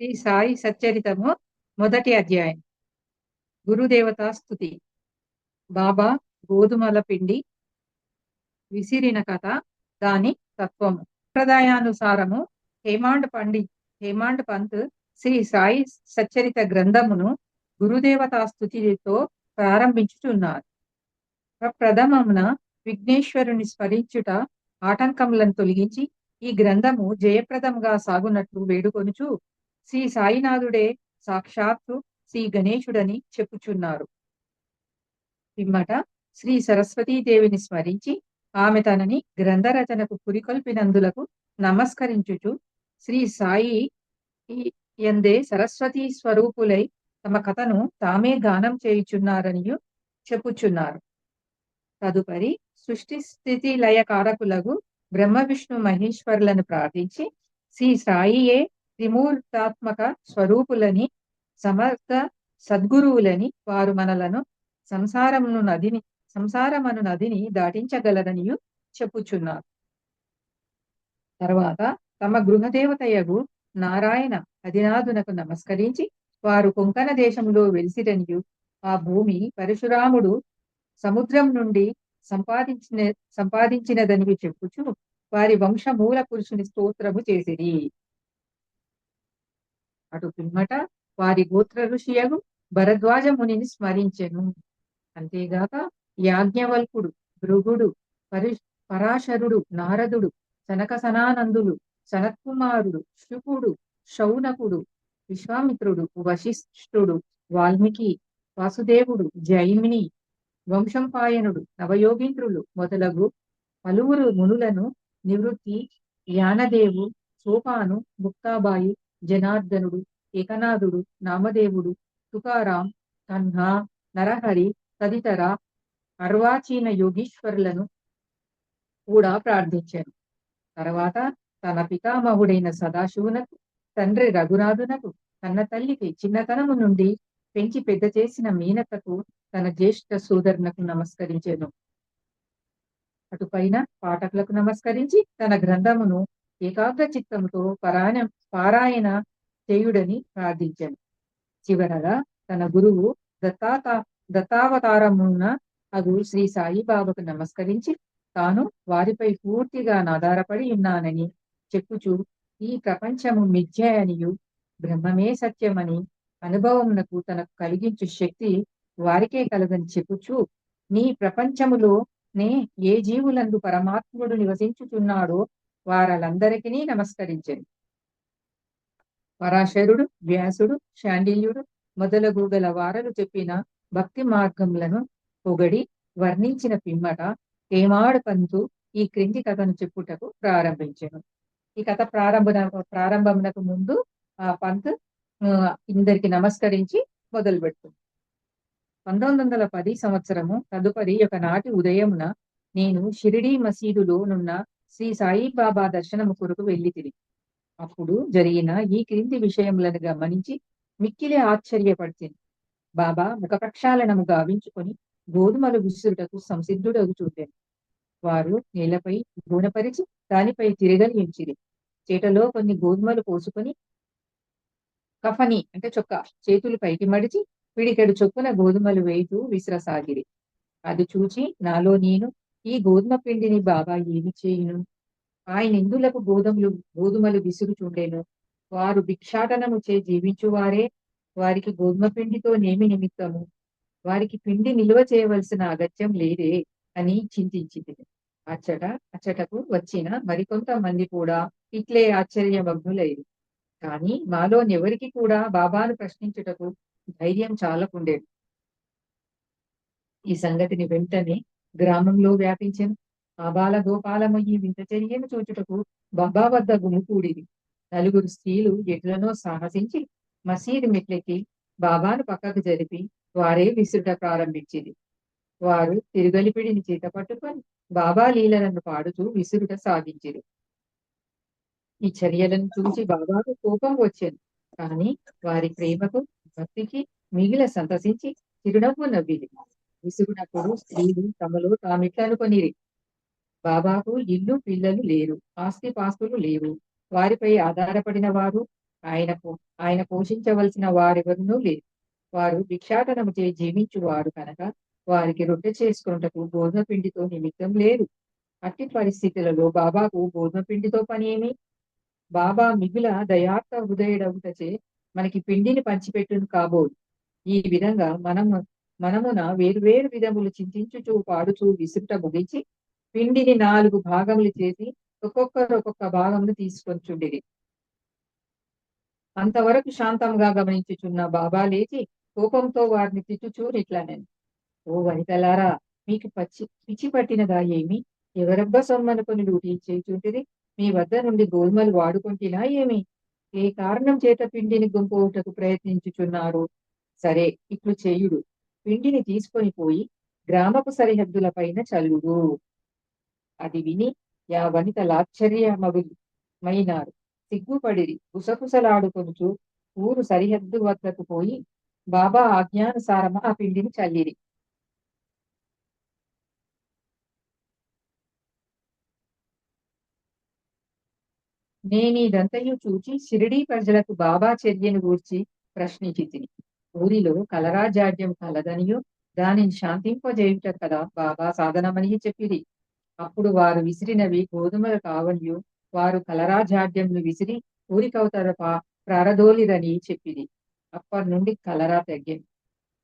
శ్రీ సాయి సచ్చరితము మొదటి అధ్యాయం. గురుదేవతా స్థుతి బాబా గోధుమల పిండి విసిరిన కథ దాని తత్వము. సంప్రదాయానుసారము హేమాండ్ పండి హేమాండ్ పంత్ శ్రీ సాయి సచ్చరిత గ్రంథమును గురుదేవతా స్థుతితో ప్రారంభించుచున్నారు. ప్రథమమున విఘ్నేశ్వరుని స్మరించుట ఆటంకములను తొలగించి ఈ గ్రంథము జయప్రదముగా సాగునట్లు వేడుకొనుచు శ్రీ సాయినాథుడే సాక్షాత్తు శ్రీ గణేశుడని చెప్పుచున్నారు. పిమ్మట శ్రీ సరస్వతీదేవిని స్మరించి ఆమె తనని గ్రంథరచనకు పురికొల్పినందులకు నమస్కరించుచు శ్రీ సాయి ఎందే సరస్వతీ స్వరూపులై తమ కథను తామే గానం చేయుచున్నారని చెప్పుచున్నారు. తదుపరి సృష్టి స్థితి లయ కారకులకు బ్రహ్మ విష్ణు మహేశ్వరులను ప్రార్థించి శ్రీ సాయియే త్రిమూర్తాత్మక స్వరూపులని సమర్థ సద్గురువులని వారు మనలను సంసారమును నదిని సంసారమను నదిని దాటించగలరని చెప్పుచున్నారు. తర్వాత తమ గృహదేవతయగు నారాయణ అధినాథునకు నమస్కరించి వారు కొంకణ దేశంలో వెలిసిరనియు ఆ భూమి పరశురాముడు సముద్రం నుండి సంపాదించిన సంపాదించినదని చెప్పుచు వారి వంశ మూల పురుషుని స్తోత్రము చేసిరి. అటు పిమ్మట వారి గోత్ర ఋషియగు భరద్వాజ మునిని స్మరించెను. అంతేగాక యాజ్ఞవల్కుడు భృగుడు పరి పరాశరుడు నారదుడు సనక సనానందులు సనత్కుమారుడు శుకుడు శౌనకుడు విశ్వామిత్రుడు వశిష్ఠుడు వాల్మీకి వాసుదేవుడు జైమిని వంశంపాయనుడు నవయోగీంద్రులు మొదలగు పలువురు మునులను నివృత్తి యానదేవు సోపాను ముక్తాబాయి జనార్దనుడు ఏకనాథుడు నామదేవుడు తుకారాం కన్హా నరహరి తదితర అర్వాచీన యోగీశ్వరులను కూడా ప్రార్థించారు తర్వాత తన పితామహుడైన సదాశివునకు తండ్రి రఘునాథునకు తన తల్లికి చిన్నతనము నుండి పెంచి పెద్ద చేసిన మీనతకు తన జ్యేష్ఠ సోదరునకు నమస్కరించాను. అటుపైన పాఠకులకు నమస్కరించి తన గ్రంథమును ఏకాగ్ర చిత్తంతో పరాయణ పారాయణ చేయుడని ప్రార్థించాను. చివరగా తన గురువు దత్తాత దత్తావతారమున అగు శ్రీ సాయిబాబాకు నమస్కరించి తాను వారిపై పూర్తిగా ఆధారపడి ఉన్నానని చెప్పుచూ ఈ ప్రపంచము మిథ్య అనియు బ్రహ్మమే సత్యమని అనుభవమునకు తనకు కలిగించు శక్తి వారికే కలదని చెప్పుచు నీ ప్రపంచములో నే ఏ జీవులందు పరమాత్ముడు నివసించుచున్నాడో వారందరికీ నమస్కరించండి. పరాశరుడు వ్యాసుడు శాండిల్యుడు మొదలగు గల వారలు చెప్పిన భక్తి మార్గములను పొగడి వర్ణించిన పిమ్మట ఏమాడు పంతు ఈ క్రింది కథను చెప్పుటకు ప్రారంభించాను. ఈ కథ ప్రారంభ ప్రారంభమునకు ముందు ఆ పంత్ ఇందరికి నమస్కరించి మొదలు పెడుతుంది పంతొమ్మిది వందల పది సంవత్సరము తదుపరి ఒక నాటి ఉదయమున నేను షిరిడీ మసీదులో నున్న శ్రీ సాయిబాబా దర్శనము కొరకు వెళ్ళి తిరిగి అప్పుడు జరిగిన ఈ క్రింది విషయములను గమనించి మిక్కిలి ఆశ్చర్యపడుతుంది బాబా ముఖ ప్రక్షాళనము గావించుకొని గోధుమలు విసురుటకు సంసిద్ధుడగు చూపాను వారు నేలపై గూనపరిచి దానిపై తిరగలి ఉంచిరి చేటలో కొన్ని గోధుమలు పోసుకొని కఫని అంటే చొక్క చేతులు పైకి మడిచి పిడికెడు చొప్పున గోధుమలు వేయుతూ విసిరసాగిరి. అది చూచి నాలో నేను ఈ గోధుమ పిండిని బాబా ఏమి చేయును? ఆయన ఇందులకు గోధుమలు గోధుమలు విసురుచుండేను? వారు భిక్షాటనము చే జీవించువారే. వారికి గోధుమ పిండితో నేమి నిమిత్తము. వారికి పిండి నిల్వ చేయవలసిన అగత్యం లేదే అని చింతించింది అచ్చట అచ్చటకు వచ్చిన మరికొంతమంది కూడా ఇట్లే ఆశ్చర్యమగ్నులైరు. కానీ మాలోనెవరికి కూడా బాబాను ప్రశ్నించుటకు ధైర్యం చాలకుండేది. ఈ సంగతిని వెంటనే గ్రామంలో వ్యాపించాను. ఆబాల గోపాలమయ్యి వింత చర్యను చూచుటకు బాబా వద్ద గుమికూడిది నలుగురు స్త్రీలు ఎట్లనో సాహసించి మసీదు మెట్లెక్కి బాబాను పక్కకు జరిపి వారే విసురుట ప్రారంభించింది వారు తిరుగలిపిడిని చేత పట్టుకొని బాబా లీలలను పాడుతూ విసురుట సాగించిరు. ఈ చర్యలను చూసి బాబాకు కోపం వచ్చాను. కానీ వారి ప్రేమకు భక్తికి మిగిల సంతసించి చిరునవ్వు నవ్వింది విసుగునప్పుడు స్త్రీలు తమలో తామిట్లా అనుకొనిరి బాబాకు ఇల్లు పిల్లలు లేరు ఆస్తి పాస్తులు లేవు. వారిపై ఆధారపడిన వారు ఆయన ఆయన పోషించవలసిన వారెవరునూ లేరు. వారు భిక్షాటనము చే జీవించువారు కనుక వారికి రొట్టె చేసుకున్నటకు గోధుమ పిండితో నిమిత్తం లేదు అట్టి పరిస్థితులలో బాబాకు గోధుమ పిండితో పని ఏమి బాబా మిగుల దయార్థ హృదయుడవుటచే మనకి పిండిని పంచిపెట్టును కాబోదు ఈ విధంగా మనము మనమున వేరువేరు విధములు చింతించుచూ పాడుచూ విసుట ముగించి పిండిని నాలుగు భాగములు చేసి ఒక్కొక్కరు ఒక్కొక్క భాగమును తీసుకొచ్చుండిరి అంతవరకు శాంతంగా గమనించుచున్న బాబా లేచి కోపంతో వారిని తిట్టుచూ ఇట్లానని. ఓ వనితలారా మీకు పచ్చి పిచ్చి పట్టినదా ఏమి? ఎవరబ్బ సొమ్మనుకొని లూటీ చేయుచుంటిది మీ వద్ద నుండి గోధుమలు వాడుకుంటున్నా ఏమి? ఏ కారణం చేత పిండిని గుంపుటకు ప్రయత్నించుచున్నారు? సరే ఇట్లు చేయుడు. పిండిని తీసుకొని పోయి గ్రామపు సరిహద్దుల పైన చల్లుడు అది విని యా వనితలాశ్చర్యమగులు మైనారు సిగ్గుపడిరి. గుసగుసలాడుకొనుచు ఊరు సరిహద్దు వద్దకు పోయి బాబా ఆజ్ఞానుసారమ ఆ పిండిని చల్లిరి. నేనీదంతయు చూచి షిరిడీ ప్రజలకు బాబా చర్యను గూర్చి ప్రశ్నించి తిని ఊరిలో కలరాజాడ్యం కలదనియు దానిని శాంతింపజేయుట కదా బాబా సాధనమని చెప్పిరి. అప్పుడు వారు విసిరినవి గోధుమలు కావనియు వారు కలరాజాడ్యంను విసిరి ఊరికవతల ప్రారదోలిరని చెప్పిది అప్పటి నుండి కలరా తగ్గింది.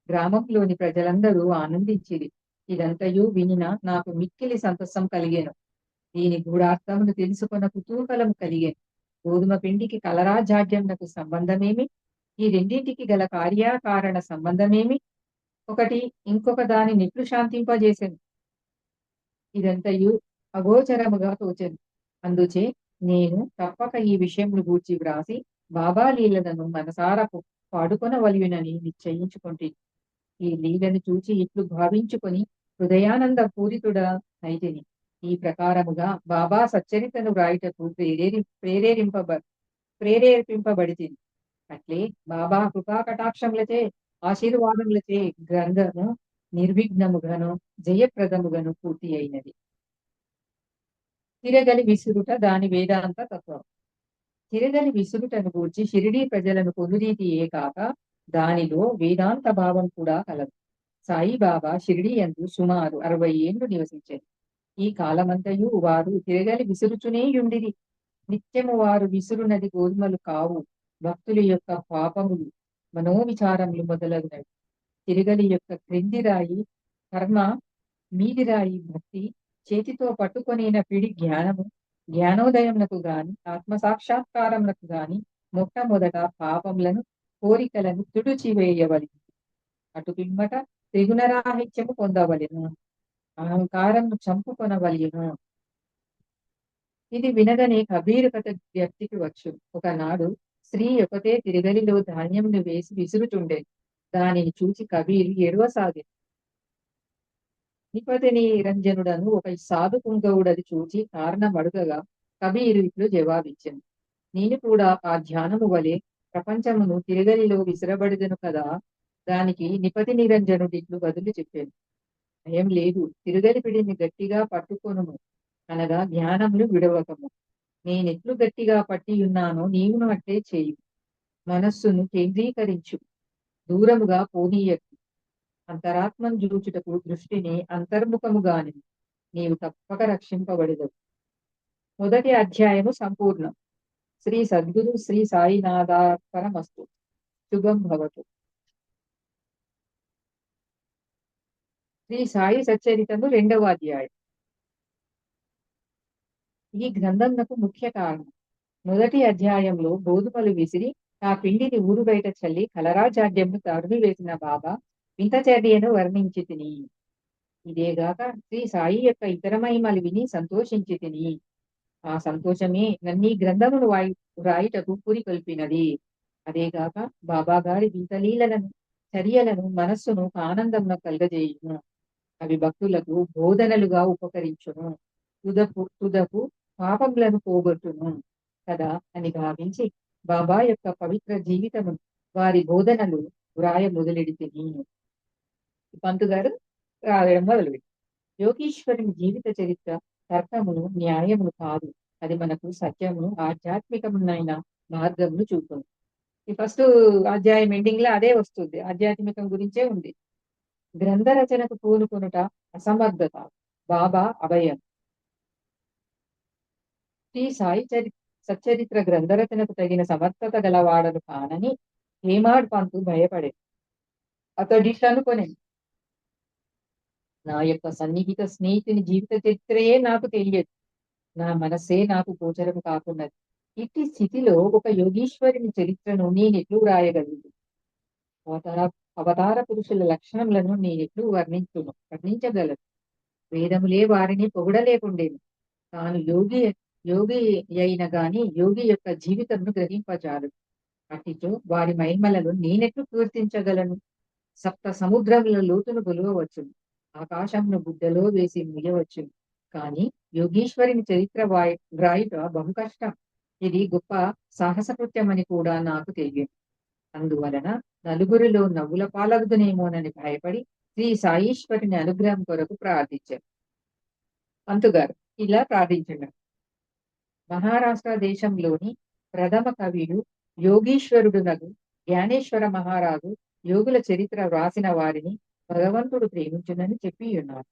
గ్రామంలోని ప్రజలందరూ ఆనందించిరి. ఇదంతయు వినిన నాకు మిక్కిలి సంతోషం కలిగాను. దీని గూఢార్థమును తెలుసుకున్న కుతూహలం కలిగాను. గోధుమ పిండికి కలరాజాడ్యంనకు సంబంధమేమి? ఈ రెండింటికి గల కార్యాకారణ సంబంధమేమి? ఒకటి ఇంకొక దాని నిట్లు శాంతింపజేసింది ఇదంతయు అగోచరముగా తోచెను. అందుచే నేను తప్పక ఈ విషయంను గూర్చి వ్రాసి బాబా లీలలను మనసారకు పాడుకొనవలయునని నిశ్చయించుకుంటే ఈ లీలను చూచి ఇట్లు భావించుకొని హృదయానంద పూరితుడ నైతిని. ఈ ప్రకారముగా బాబా సచ్చరితను వ్రాయుటకు ప్రేరేరి ప్రేరేరింపబ ప్రేరేపింపబడితిని. అట్లే బాబా కృపా కటాక్షములచే ఆశీర్వాదములచే గ్రంథము నిర్విఘ్నముగాను జయప్రదముగాను పూర్తి అయినది. తిరగలి విసురుట దాని వేదాంత తత్వం. తిరగలి విసురుటను గూర్చి షిరిడీ ప్రజలను పొందురీతియే కాక దానిలో వేదాంత భావం కూడా కలదు. సాయిబాబా షిరిడి అందు సుమారు అరవై ఏళ్ళు నివసించారు ఈ కాలమంతయు వారు తిరగలి విసురుచునే యుండిరి. నిత్యము వారు విసురునది గోధుమలు కావు. భక్తుల యొక్క పాపములు మనోవిచారములు మొదలగునవి. తిరగలి యొక్క క్రింది రాయి కర్మ మీది రాయి భక్తి చేతితో పట్టుకొనిన పిడి జ్ఞానము జ్ఞానోదయములకు గాని ఆత్మ సాక్షాత్కారమునకు గాని మొట్టమొదట పాపములను కోరికలను తుడుచివేయవలి అటు పిమ్మట త్రిగుణరాహిత్యము పొందవలెను. అహంకారము చంపుకొనవలెను. ఇది వినగనే కబీరు కథ వ్యక్తికి వచ్చు. ఒకనాడు స్త్రీ ఒకటే తిరగలిలో ధాన్యంను వేసి విసురుచుండే. దానిని చూచి కబీరు ఎడవసాగి నిపతిని రంజనుడను ఒక సాధు పుంగవుడది చూచి కారణం అడుగగా కబీరు ఇట్లు జవాబిచ్చింది నేను కూడా ఆ ధ్యానము వలె ప్రపంచమును తిరగలిలో విసిరబడిదను కదా? దానికి నిపతి నిరంజనుడి ఇట్లు బదులు చెప్పాను భయం లేదు తిరగలి పిడిని గట్టిగా పట్టుకొనుము అనగా జ్ఞానములు విడవకము. నేనెట్లు గట్టిగా పట్టి ఉన్నానో నీవును అట్టే చేయు. మనస్సును కేంద్రీకరించు. దూరముగా పోనీయకు. అంతరాత్మను జూచుటకు దృష్టిని అంతర్ముఖముగాని నీవు తప్పక రక్షింపబడదు మొదటి అధ్యాయము సంపూర్ణం. శ్రీ సద్గురు శ్రీ సాయినాథార్పణమస్తు శుభం భవతు. శ్రీ సాయి సచ్చరితము రెండవ అధ్యాయం. ఈ గ్రంథంనకు ముఖ్య కారణం. మొదటి అధ్యాయంలో గోధుమలు విసిరి ఆ పిండిని ఊరు బయట చల్లి కలరాజాడ్యంను తరుమి వేసిన బాబా వింత చర్యను వర్ణించి తిని. ఇదేగాక శ్రీ సాయి యొక్క ఇతర మహిమలు విని సంతోషించి తిని. ఆ సంతోషమే నన్నీ గ్రంథమును వాయి వ్రాయుటకు పురికొల్పినది అదేగాక బాబా గారి వింతలీలను చర్యలను మనస్సును ఆనందంలో కలగజేయును. అవి భక్తులకు బోధనలుగా ఉపకరించును. తుదకు తుదకు పాపములను పోగొట్టును కదా అని భావించి బాబా యొక్క పవిత్ర జీవితము వారి బోధనలు వ్రాయ మొదలెడితిని పంతు గారు రాయడం మొదలుపెట్టి యోగీశ్వరుని జీవిత చరిత్ర తర్కమును న్యాయమును కాదు. అది మనకు సత్యమును ఆధ్యాత్మికమునైన మార్గమును చూపును. ఈ ఫస్ట్ అధ్యాయం ఎండింగ్లో అదే వస్తుంది. ఆధ్యాత్మికం గురించే ఉంది. గ్రంథ రచనకు పూనుకొనుట అసమర్థత బాబా అభయం. శ్రీ సాయి చరి సచ్చరిత్ర గ్రంథరచనకు తగిన సమర్థత గలవాడను కానని హేమాడ్ పంతు భయపడే. అతడిట్లనుకొనే నా యొక్క సన్నిహిత స్నేహితుని జీవిత చరిత్రయే నాకు తెలియదు. నా మనసే నాకు గోచరం కాకున్నది. ఇట్టి స్థితిలో ఒక యోగీశ్వరుని చరిత్రను నేనెట్లు వ్రాయగలిగింది అవతార అవతార పురుషుల లక్షణములను నేనెట్లు వర్ణించును వర్ణించగలను. వేదములే వారిని పొగడలేకుండేను. తాను యోగి యోగి అయిన గాని యోగి యొక్క జీవితంను గ్రహింపజాలు అట్టిచో వారి మహిమలను నేనెట్లు కీర్తించగలను సప్త సముద్రముల లోతును గొలవవచ్చును ఆకాశంను గుడ్డలో వేసి ముయ్యవచ్చును కానీ యోగీశ్వరుని చరిత్ర వాయి వ్రాయుట బహు కష్టం. ఇది గొప్ప సాహస కృత్యమని కూడా నాకు తెలియదు. అందువలన నలుగురిలో నవ్వుల పాలగుదనేమోనని భయపడి శ్రీ సాయీశ్వరుని అనుగ్రహం కొరకు ప్రార్థించారు అంతుగారు ఇలా ప్రార్థించండి. మహారాష్ట్ర దేశంలోని ప్రథమ కవిడు యోగీశ్వరుడునగు జ్ఞానేశ్వర మహారాజు యోగుల చరిత్ర వ్రాసిన వారిని భగవంతుడు ప్రేమించునని చెప్పి ఉన్నారు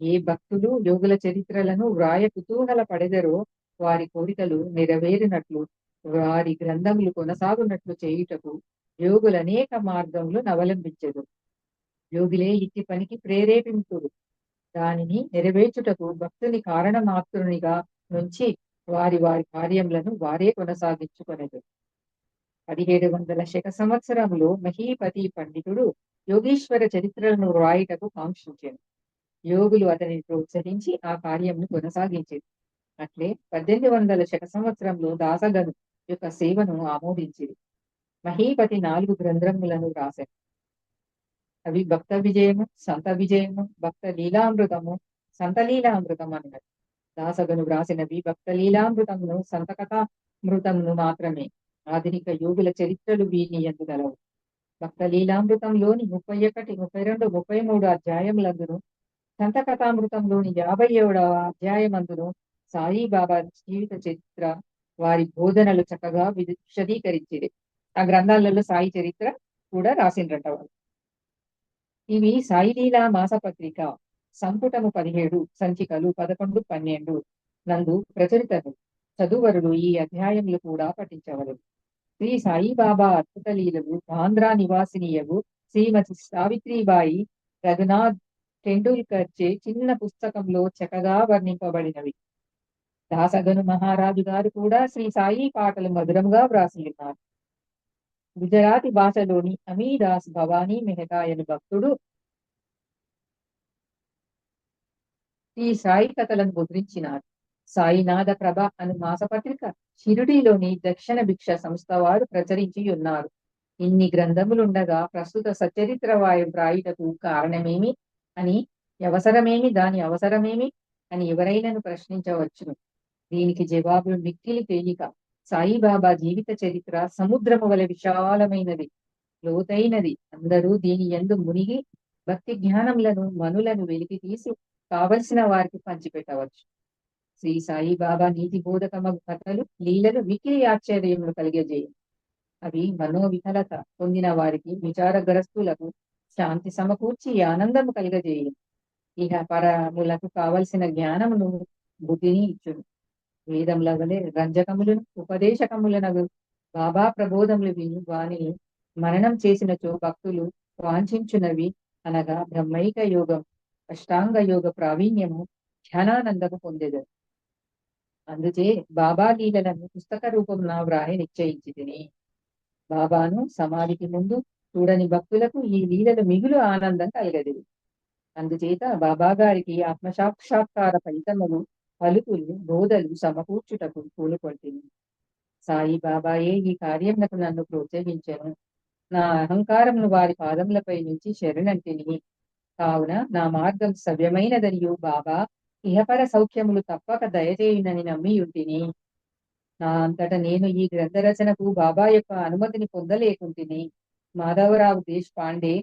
ఏ భక్తులు యోగుల చరిత్రలను వ్రాయ కుతూహల పడెదరో వారి కోరికలు నెరవేరినట్లు వారి గ్రంథములు కొనసాగునట్లు చేయుటకు యోగులు అనేక మార్గములు అవలంబించదు యోగులే ఇట్టి పనికి ప్రేరేపించుడు దానిని నెరవేర్చుటకు భక్తుని కారణమాత్రునిగా నుంచి వారి వారి కార్యములను వారే కొనసాగించుకొనదు పదిహేడు వందల శక సంవత్సరంలో మహీపతి పండితుడు యోగీశ్వర చరిత్రలను వ్రాయుటకు కాంక్షించాను. యోగులు అతనిని ప్రోత్సహించి ఆ కార్యంను కొనసాగించేది అట్లే పద్దెనిమిది వందల శక సంవత్సరంలో దాసగను యొక్క సేవను ఆమోదించింది మహీపతి నాలుగు గ్రంథములను రాశారు అవి భక్త విజయము సంత విజయము భక్త లీలామృతము సంత లీలామృతం అన్నారు దాసగను వ్రాసినవి భక్త లీలామృతమును సంత మాత్రమే. ఆధునిక యోగుల చరిత్రలు వీని ఎందుగలవు భక్త లీలామృతంలోని ముప్పై ఒకటి ముప్పై రెండు ముప్పై మూడు అధ్యాయములందును సంతకథామృతంలోని యాభై ఏడవ అధ్యాయమందును సాయిబాబా జీవిత చరిత్ర వారి బోధనలు చక్కగా విశదీకరించేది ఆ గ్రంథాలలో సాయి చరిత్ర కూడా రాసిండ్రట వాళ్ళు. ఇవి సాయి లీలా మాసపత్రిక. సంపుటము పదిహేడు సంచికలు పదకొండు పన్నెండు నందు ప్రచురితము. చదువరుడు ఈ అధ్యాయములు కూడా పఠించవరు శ్రీ సాయిబాబా అద్భుత లీలలు ఆంధ్ర నివాసినియగు శ్రీమతి సావిత్రిబాయి రఘునాథ్ టెండూల్కర్ చే చిన్న పుస్తకంలో చక్కగా వర్ణింపబడినవి. దాసగను మహారాజు గారు కూడా శ్రీ సాయి పాటలు మధురంగా వ్రాసి ఉన్నారు గుజరాతీ భాషలోని అమీదాస్ భవానీ మెహతా అను భక్తుడు ఈ సాయి కథలను ముద్రించినారు సాయినాథ ప్రభ అను మాసపత్రిక షిరుడిలోని దక్షిణ భిక్ష సంస్థ వారు ప్రచురించి ఉన్నారు ఇన్ని గ్రంథములుండగా ప్రస్తుత సచరిత్ర వాయు వ్రాయుటకు కారణమేమి? అని అవసరమేమి? దాని అవసరమేమి అని ఎవరైనాను ప్రశ్నించవచ్చును. దీనికి జవాబులు మిక్కిలి తేలిక. సాయిబాబా జీవిత చరిత్ర సముద్రము వలె విశాలమైనది లోతైనది. అందరూ దీని ఎందు మునిగి భక్తి జ్ఞానములను మనులను వెలికి తీసి కావలసిన వారికి పంచిపెట్టవచ్చు. శ్రీ సాయిబాబా నీతి బోధకమగు కథలు లీలలు మిక్కిలి ఆశ్చర్యములు కలిగజేయం. అవి మనోవిఫలత పొందిన వారికి విచారగ్రస్తులకు శాంతి సమకూర్చి ఆనందము కలిగజేయం. ఇహ పరములకు కావలసిన జ్ఞానమును బుద్ధిని ఇచ్చును. వేదముల వలె రంజకములను ఉపదేశకములను బాబా ప్రబోధములు విని వానిని మరణం చేసినచో భక్తులు వాంఛించునవి అనగా బ్రహ్మైక యోగం. అష్టాంగ యోగ ప్రావీణ్యము ధ్యానానందము పొందెదరు అందుచే బాబా లీలలను పుస్తక రూపంలో వ్రాయ నిశ్చయించి తిని బాబాను సమాధికి ముందు చూడని భక్తులకు ఈ లీలలు మిగులు ఆనందం కలగదు అందుచేత బాబా గారికి ఆత్మసాక్షాత్కార ఫలితములు పలుకులు బోధలు సమకూర్చుటకు పూనుకొంటిని సాయి బాబాయే ఈ కార్యములకు నన్ను ప్రోత్సహించను నా అహంకారమును వారి పాదములపై నుంచి శరణంటిని కావున నా మార్గం సవ్యమైనదనియు బాబా. ఇహపర సౌఖ్యములు తప్పక దయచేయునని నమ్మి ఉంటిని నా అంతట నేను ఈ గ్రంథ రచనకు బాబా యొక్క అనుమతిని పొందలేకుంటిని. మాధవరావు దేశ్ పాండే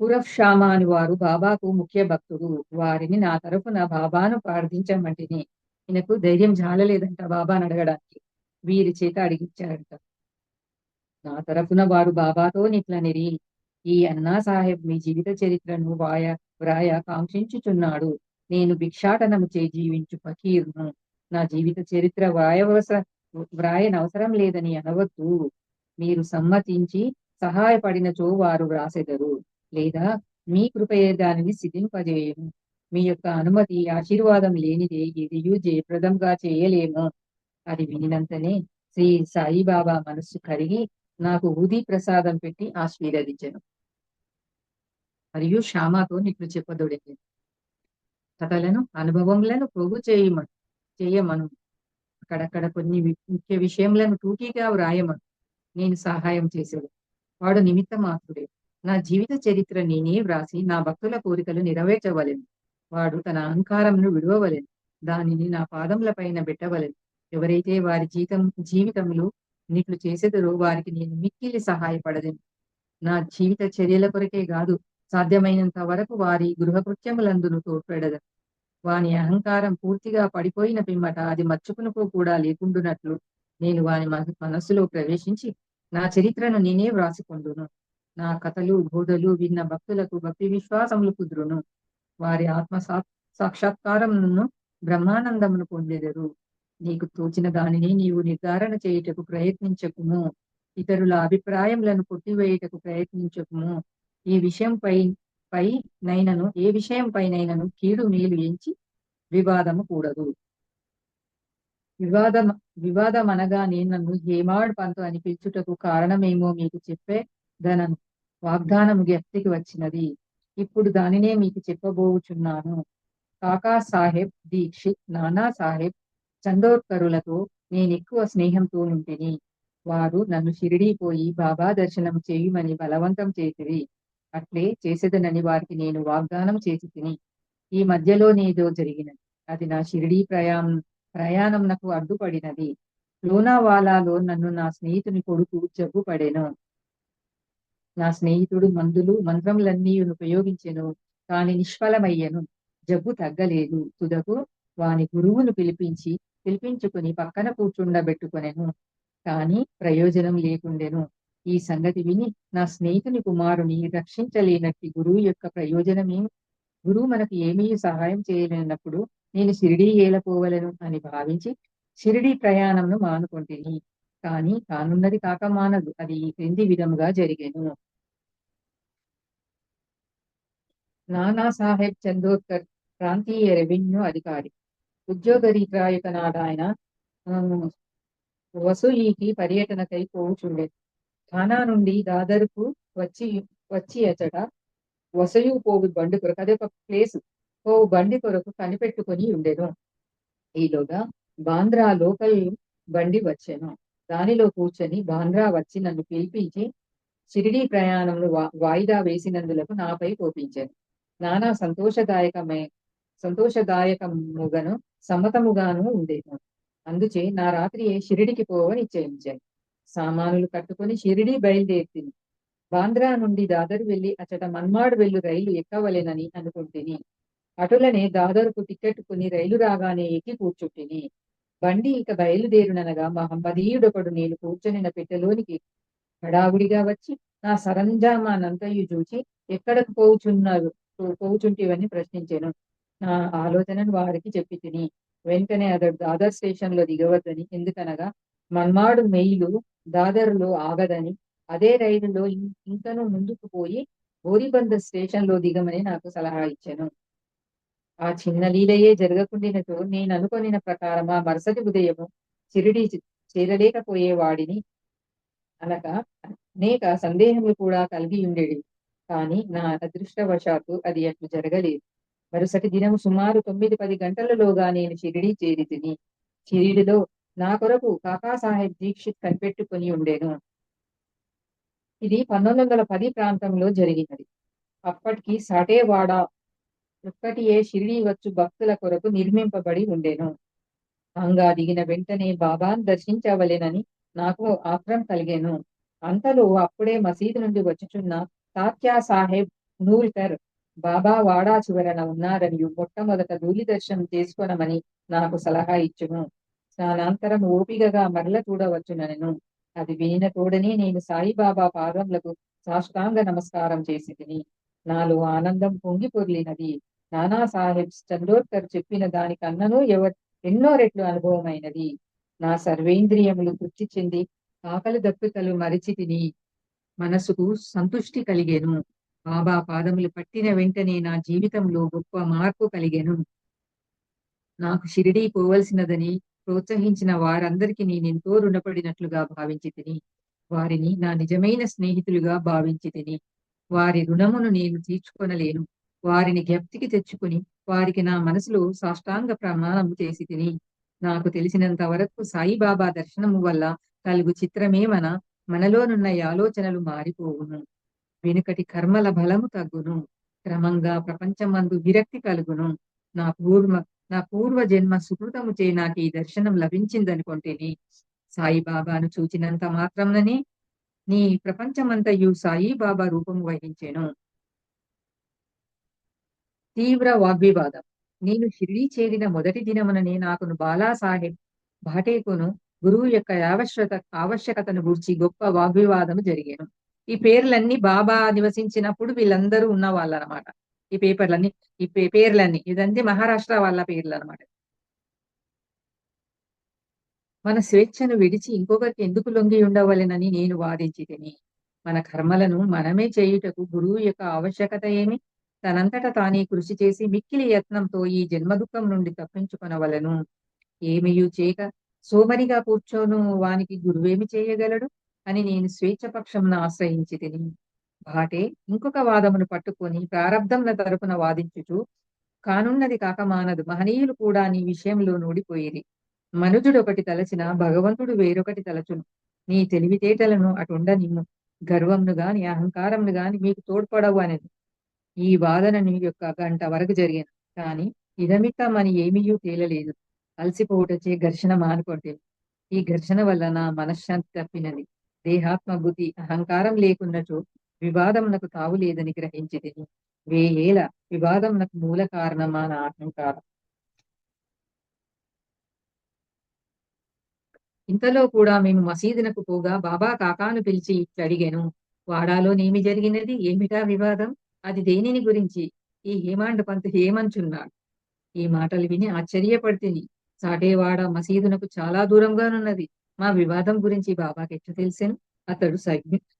పురఫ్ షామా అని వారు బాబాకు ముఖ్య భక్తుడు. వారిని నా తరఫున బాబాను ప్రార్థించమంటిని. ఈయనకు ధైర్యం జాలలేదంట బాబాను అడగడానికి. వీరి చేత అడిగించారట నా తరఫున వారు బాబాతో నిట్లనిరి. ఈ అన్నా సాహెబ్ మీ జీవిత చరిత్రను వాయ వ్రాయ కాంక్షించుచున్నాడు నేను భిక్షాటనము చే జీవించు ఫకీర్ను. నా జీవిత చరిత్ర వ్రాయవస వ్రాయనవసరం లేదని అనవద్దు. మీరు సమ్మతించి సహాయపడినచో వారు వ్రాసెదరు. లేదా మీ కృపయే దానిని సిద్ధింపజేయము. మీ యొక్క అనుమతి ఆశీర్వాదం లేనిదే ఎదియు జయప్రదంగా చేయలేము. అది వినినంతనే శ్రీ సాయిబాబా మనస్సు కరిగి నాకు ఊది ప్రసాదం పెట్టి ఆశీర్వదించను మరియు శ్యామతో నిట్లు చెప్పదొడింది కథలను అనుభవములను పోగు చేయమను చేయమను. అక్కడక్కడ కొన్ని ముఖ్య విషయములను టూకీగా వ్రాయమను. నేను సహాయం చేశాడు వాడు నిమిత్త మాత్రుడే నా జీవిత చరిత్ర నేనే వ్రాసి నా భక్తుల కోరికలు నెరవేర్చవలెను. వాడు తన అహంకారంను విడవవలెను. దానిని నా పాదముల పైన పెట్టవలెను. ఎవరైతే వారి జీతం జీవితంలో నీట్లు చేసేదరో వారికి నేను మిక్కిలి సహాయపడదు నా జీవిత చర్యల కొరకే కాదు సాధ్యమైనంత వరకు వారి గృహకృత్యములందును తోడ్పెడదను వాని అహంకారం పూర్తిగా పడిపోయిన పిమ్మట అది మచ్చుకునుకో కూడా లేకుండునట్లు నేను వాని మనస్సులో ప్రవేశించి నా చరిత్రను నేనే వ్రాసికొందును నా కథలు బోధలు విన్న భక్తులకు భక్తి విశ్వాసములు కుదురును. వారి ఆత్మ సాక్షాత్కారమును బ్రహ్మానందమును పొందెదరు. నీకు తోచిన దానిని నీవు నిర్ధారణ చేయుటకు ప్రయత్నించకుము. ఇతరుల అభిప్రాయములను కొట్టివేయుటకు ప్రయత్నించకుము. ఈ విషయంపై పై నైనను ఏ విషయం పైనైనను కీడు మేలు ఎంచి వివాదము కూడదు. వివాదం వివాదం అనగానే నన్ను హేమాడ్ పంతు అని పిలుచుటకు కారణమేమో మీకు చెప్పే ధనను వాగ్దానము వ్యక్తికి వచ్చినది. ఇప్పుడు దానినే మీకు చెప్పబోచున్నాను. కాకా సాహెబ్ దీక్షిత్ నానా సాహెబ్ చందోత్కరులతో నేను ఎక్కువ స్నేహంతో నుంటిని వారు నన్ను షిరిడీ పోయి బాబా దర్శనం చేయమని బలవంతం చేసిరి అట్లే చేసేదనని వారికి నేను వాగ్దానం చేసి తిని ఈ మధ్యలోనేదో జరిగినది. అది నా షిరిడీ ప్రయాణం ప్రయాణం నాకు అడ్డుపడినది. లోనావాలాలో నన్ను నా స్నేహితుని కొడుకు జబ్బు పడెను. నా స్నేహితుడు మందులు మంత్రములన్నీ ఉపయోగించెను కాని నిష్ఫలమయ్యను. జబ్బు తగ్గలేదు. తుదకు వాని గురువును పిలిపించి పిలిపించుకుని పక్కన కూర్చుండబెట్టుకొనెను. కాని ప్రయోజనం లేకుండెను. ఈ సంగతి విని నా స్నేహితుని కుమారుని రక్షించలేనట్టి గురువు యొక్క ప్రయోజనమేమి గురువు మనకు ఏమీ సహాయం చేయలేనప్పుడు నేను షిరిడీ ఏలపోవలను అని భావించి షిరిడీ ప్రయాణంను మానుకొంటిని. కానీ కానున్నది కాక మానదు. అది ఈ క్రింది విధముగా జరిగేను. నానా సాహెబ్ చందోత్కర్ ప్రాంతీయ రెవెన్యూ అధికారి. ఉద్యోగరీత్యా నాడాయన వసూయికి పర్యటనకై పోవుచుండే ఠానా నుండి దాదరుకు వచ్చి వచ్చి అచట వసయు పోవు బండి కొరకు అదే ఒక ప్లేస్. పోవు బండి కొరకు కనిపెట్టుకొని ఉండేను. ఈలోగా బాంద్రా లోకల్ బండి వచ్చాను. దానిలో కూర్చొని బాంద్రా వచ్చి నన్ను పిలిపించి షిరిడీ ప్రయాణంలో వాయిదా వేసినందులకు నాపై కోపించాను. నానా సంతోషదాయకమే సంతోషదాయకముగను సమ్మతముగాను ఉండేను. అందుచే నా రాత్రి షిరిడికి పోవని నిశ్చయించాను. సామానులు కట్టుకుని షిరిడి బయలుదేరితిని. బాంద్రా నుండి దాదరు వెళ్ళి అచట మన్మాడు వెళ్ళు రైలు ఎక్కవలేనని అనుకుంటుని. అటులనే దాదరుకు టికెట్ కొని రైలు రాగానే ఎక్కి కూర్చుంటిని. బండి ఇక బయలుదేరుననగా మహమ్మదీయుడొకడు నేను కూర్చొనిన పెట్టెలోనికి హడావుడిగా వచ్చి నా సరంజామానంతయు చూచి ఎక్కడకు పోవుచున్నారు పోవుచుంటివని ప్రశ్నించాను. నా ఆలోచనను వారికి చెప్పి తిని వెంటనే అతడు దాదర్ స్టేషన్లో దిగవద్దని ఎందుకనగా మన్మాడు మెయిలు దాదర్లో ఆగదని అదే రైలులో ఇంకను ముందుకు పోయి బోరిబంద స్టేషన్లో దిగమని నాకు సలహా ఇచ్చాను. ఆ చిన్న లీలయే జరగకుండినతో నేను అనుకొనిన ప్రకారం ఆ మరుసటి ఉదయము చిరుడి చేరలేకపోయేవాడిని అనక అనేక సందేహములు కూడా కలిగి ఉండేది. కానీ నా అదృష్టవశాత్తు అది అట్లు జరగలేదు. మరుసటి దినము సుమారు తొమ్మిది పది గంటలలోగా నేను షిరిడి చేరి తిని షిరిడిలో నా కొరకు కాకాసాహెబ్ దీక్షిత్ కనిపెట్టుకుని ఉండేను. ఇది పంతొమ్మిది వందల పది ప్రాంతంలో జరిగినది. అప్పటికి సాటేవాడ ఒక్కటియే షిరిడి వచ్చు భక్తుల కొరకు నిర్మింపబడి ఉండేను. అంగా దిగిన వెంటనే బాబాను దర్శించవలెనని నాకు ఆత్రం కలిగాను. అంతలో అప్పుడే మసీదు నుండి వచ్చుచున్న తాత్యా సాహెబ్ నూల్కర్ బాబా వాడా చివరన ఉన్నారని మొట్టమొదట ధూళి దర్శనం చేసుకోనమని నాకు సలహా ఇచ్చును స్నానాంతరం ఓపికగా మరల చూడవచ్చునను అది వినిన తోడనే నేను సాయిబాబా పాదములకు సాష్టాంగ నమస్కారం చేసి తిని నాలో ఆనందం పొంగి పొర్లినది. నానా సాహెబ్ చందోర్కర్ చెప్పిన దానికన్నను ఎవరు ఎన్నో రెట్లు అనుభవమైనది. నా సర్వేంద్రియములు తృప్తి చెంది ఆకలి దప్పికలు మరిచి తిని మనసుకు సంతుష్టి కలిగేను. బాబా పాదములు పట్టిన వెంటనే నా జీవితంలో గొప్ప మార్పు కలిగెను. నాకు షిరిడీ పోవలసినదని ప్రోత్సహించిన వారందరికీ నేనెంతో రుణపడినట్లుగా భావించి తిని వారిని నా నిజమైన స్నేహితులుగా భావించి తిని వారి రుణమును నేను తీర్చుకొనలేను. వారిని జ్ఞప్తికి తెచ్చుకుని వారికి నా మనసులో సాష్టాంగ ప్రమాణము చేసి తిని నాకు తెలిసినంత వరకు సాయిబాబా దర్శనము వల్ల కలుగు చిత్రమేమన మనలోనున్న ఆలోచనలు మారిపోవును. వెనుకటి కర్మల బలము తగ్గును. క్రమంగా ప్రపంచమందు విరక్తి కలుగును. నా పూర్వ నా పూర్వ జన్మ సుకృతము చే నాకు ఈ దర్శనం లభించిందనుకుంటేని సాయిబాబాను చూచినంత మాత్రంనని నీ ప్రపంచమంతయు సాయిబాబా రూపము వహించెను. తీవ్ర వాగ్వివాదం. నేను షిరిడీ చేరిన మొదటి దినముననే నాకును బాలాసాహెబ్ భాటేకును గురువు యొక్క ఆవశ్యత ఆవశ్యకతను గూర్చి గొప్ప వాగ్వివాదము జరిగాను. ఈ పేర్లన్నీ బాబా నివసించినప్పుడు వీళ్ళందరూ ఉన్న వాళ్ళు అనమాట ఈ పేపర్లన్నీ ఈ పే- పేర్లన్నీ. ఇదంతా మహారాష్ట్ర వాళ్ళ పేర్లు అనమాట మన స్వేచ్ఛను విడిచి ఇంకొకరికి ఎందుకు లొంగి ఉండవలెనని నేను వాదించితిని. మన కర్మలను మనమే చేయుటకు గురువు యొక్క ఆవశ్యకత ఏమి? తనంతట తానే కృషి చేసి మిక్కిలి యత్నంతో ఈ జన్మ దుఃఖం నుండి తప్పించుకొనవలను. ఏమియు చేయక సోమరిగా కూర్చోను వానికి గురువేమి చేయగలడు? అని నేను స్వేచ్ఛపక్షమును ఆశ్రయించి తిని భాటే ఇంకొక వాదమును పట్టుకొని ప్రారంధంల తరపున వాదించుచు కానున్నది కాక మానదు. మహనీయులు కూడా నీ విషయంలో నూడిపోయేది. మనుజుడు ఒకటి తలచిన భగవంతుడు వేరొకటి తలచును. నీ తెలివితేటలను అటుండ నిన్ను గర్వంను గాని అహంకారంను గాని మీకు తోడ్పడవు అనేది ఈ వాదనని యొక్క గంట వరకు జరిగాను. కానీ ఇదమితమని ఏమీయూ తేలలేదు. అలసిపోవుటచే ఘర్షణ మానుకుంటే ఈ ఘర్షణ వల్ల నా మనశ్శాంతి తప్పినది. దేహాత్మ బుద్ధి అహంకారం లేకున్నచో వివాదమునకు తావు లేదని గ్రహించిది వేయేల వివాదమునకు మూల కారణమా నా అహంకారం? ఇంతలో కూడా మేము మసీదునకు పోగా బాబా కాకాను పిలిచి ఇట్లా అడిగాను వాడాలోనేమి జరిగినది? ఏమిటా వివాదం? అది దేనిని గురించి? ఈ హేమాండ పంతు హేమంచున్నాడు. ఈ మాటలు విని ఆశ్చర్యపడితిని. సాటేవాడ మసీదునకు చాలా దూరంగానున్నది. మా వివాదం గురించి బాబాకి ఎట్లా తెలిసాను? అతడు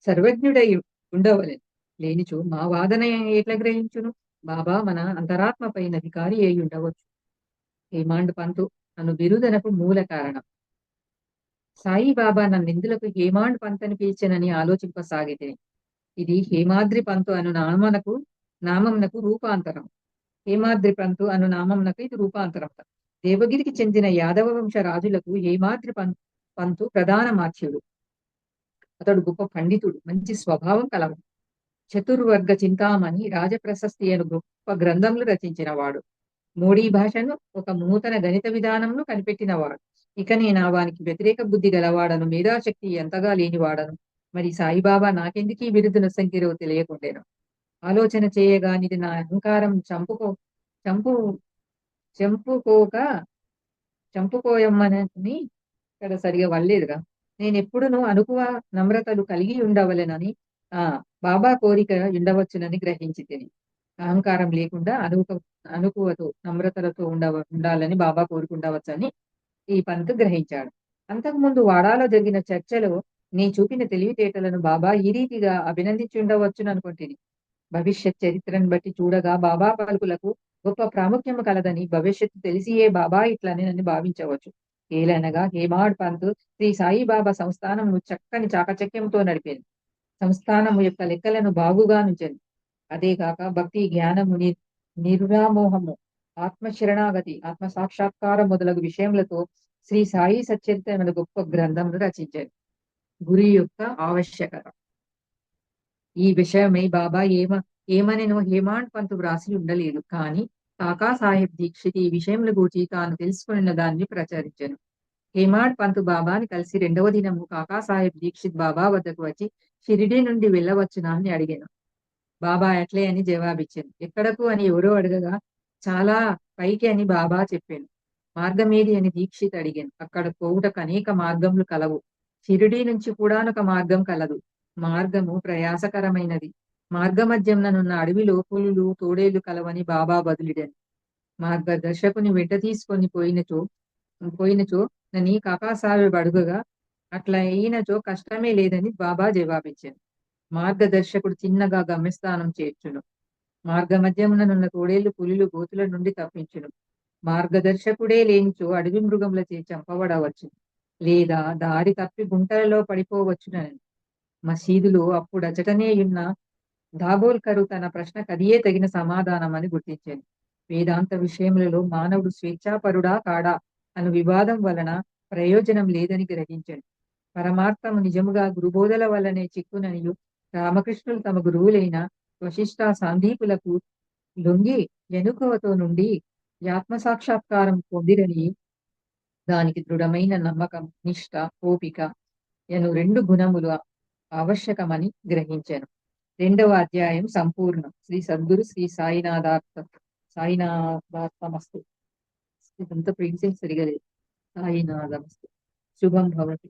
సర్వజ్ఞుడై ఉండవలెను లేనిచో మా వాదన ఎట్లా గ్రహించును? బాబా మన అంతరాత్మపై అధికారి అయి ఉండవచ్చు. హేమాండ్ పంతు అను బిరుదనకు మూల కారణం. సాయి బాబా నన్ను ఇందులకు హేమాండ్ పంత్ అని పిలిచెనని ఆలోచింపసాగితే? ఇది హేమాద్రి పంతు అను నామనకు నామంనకు రూపాంతరం. హేమాద్రి పంతు అను నామంనకు ఇది రూపాంతరం. దేవగిరికి చెందిన యాదవ వంశ రాజులకు హేమాద్రి పంతు పంతు ప్రధాన మాధ్యుడు. అతడు గొప్ప పండితుడు మంచి స్వభావం కలవాడు. చతుర్వర్గ చింతామణి రాజప్రశస్తి అను గొప్ప గ్రంథములు రచించిన వాడు మోడీ భాషను ఒక నూతన గణిత విధానంను కనిపెట్టినవాడు. ఇక నేను వానికి వ్యతిరేక బుద్ధి గలవాడను మేధాశక్తి ఎంతగా లేనివాడను మరి సాయిబాబా నాకెందుకు ఈ బిరుదును సంఖ్యలో తెలియకుండాను? ఆలోచన చేయగానిది నా అహంకారం చంపుకో చంపు చంపుకోక చంపుకోయమ్మని ఇక్కడ సరిగా వల్లేదుగా. నేను ఎప్పుడును అనుకువ నమ్రతలు కలిగి ఉండవలెనని ఆ బాబా కోరిక ఉండవచ్చునని గ్రహించి తిని అహంకారం లేకుండా అనుక అనుకువతో నమ్రతలతో ఉండవ ఉండాలని బాబా కోరుకుండవచ్చని ఈ పంత్ గ్రహించాడు. అంతకుముందు వాడాలో జరిగిన చర్చలో నీ చూపిన తెలివితేటలను బాబా ఈ రీతిగా అభినందించి ఉండవచ్చును అనుకుంటుంది భవిష్యత్ చరిత్రను బట్టి చూడగా బాబా పలుకులకు గొప్ప ప్రాముఖ్యము కలదని భవిష్యత్తు తెలిసియే బాబా ఇట్లని నన్ను భావించవచ్చు. ఏలనగా హేమాడ్ పంత్ శ్రీ సాయిబాబా సంస్థానము చక్కని చాకచక్యంతో నడిపింది సంస్థానము యొక్క లెక్కలను బాగుగా నుంచింది అదే కాక భక్తి జ్ఞానము ని నిర్వ్యామోహము ఆత్మశరణాగతి ఆత్మ సాక్షాత్కారం మొదలగు విషయములతో శ్రీ సాయి సచ్చరిత్ర అనే గొప్ప గ్రంథమును రచించారు గురి యొక్క ఆవశ్యకత. ఈ విషయమై బాబా ఏమ ఏమనెనో హేమాండ్ పంతు వ్రాసి ఉండలేదు. కానీ కాకా సాహెబ్ దీక్షిత్ ఈ విషయంలో గూర్చి తాను తెలుసుకున్న దాన్ని ప్రచారించాను. హేమాడ్ పంతు బాబాని కలిసి రెండవ దినము కాకా సాహెబ్ దీక్షిత్ బాబా వద్దకు వచ్చి షిరిడి నుండి వెళ్ళవచ్చునా? అని అడిగాను. బాబా ఎట్లే అని జవాబిచ్చాను. ఎక్కడకు? అని ఎవరో అడగగా చాలా పైకి అని బాబా చెప్పాను. మార్గమేది? అని దీక్షిత్ అడిగాను. అక్కడ పోవుటకు అనేక మార్గములు కలవు. షిరిడీ నుంచి కూడానొక మార్గం కలదు. మార్గము ప్రయాసకరమైనది. మార్గమధ్యంలోనున్న అడవిలో పులులు తోడేళ్ళు కలవని బాబా బదులిడని. మార్గదర్శకుని వెంట తీసుకొని పోయినచో పోయినచో నని కాకాసాహెబ్ అడుగగా అట్లా అయినచో కష్టమే లేదని బాబా జవాబిచ్చాను. మార్గదర్శకుడు చిన్నగా గమ్యస్థానం చేర్చును. మార్గమధ్యముననున్న తోడేళ్ళు పులులు గోతుల నుండి తప్పించును. మార్గదర్శకుడే లేనిచో అడవి మృగములచే చంపబడవచ్చు లేదా దారి తప్పి గుంటలలో పడిపోవచ్చునని మసీదులో అప్పుడు అచటనే ఉన్న దాబోల్కరు తన ప్రశ్న అదియే తగిన సమాధానం అని గుర్తించింది. వేదాంత విషయములలో మానవుడు స్వేచ్ఛాపరుడా కాడా అను వివాదం వలన ప్రయోజనం లేదని గ్రహించాడు పరమార్థము నిజముగా గురుబోధల వల్లనే చిక్కుననియు రామకృష్ణులు తమ గురువులైన వశిష్ట సాందీపులకు లొంగి ఎనుకవతో నుండి ఆత్మసాక్షాత్కారం పొందిరని దానికి దృఢమైన నమ్మకం నిష్ట ఓపిక ఎను రెండు గుణములు ఆవశ్యకమని గ్రహించాను. రెండవ అధ్యాయం సంపూర్ణం. శ్రీ సద్గురు శ్రీ సాయినాథార్థ. సాయినాథార్థమస్తు. ఇదంతా ప్రింటింగ్ సరిగా లేదు. సాయినాథమస్తు. శుభం భవతి.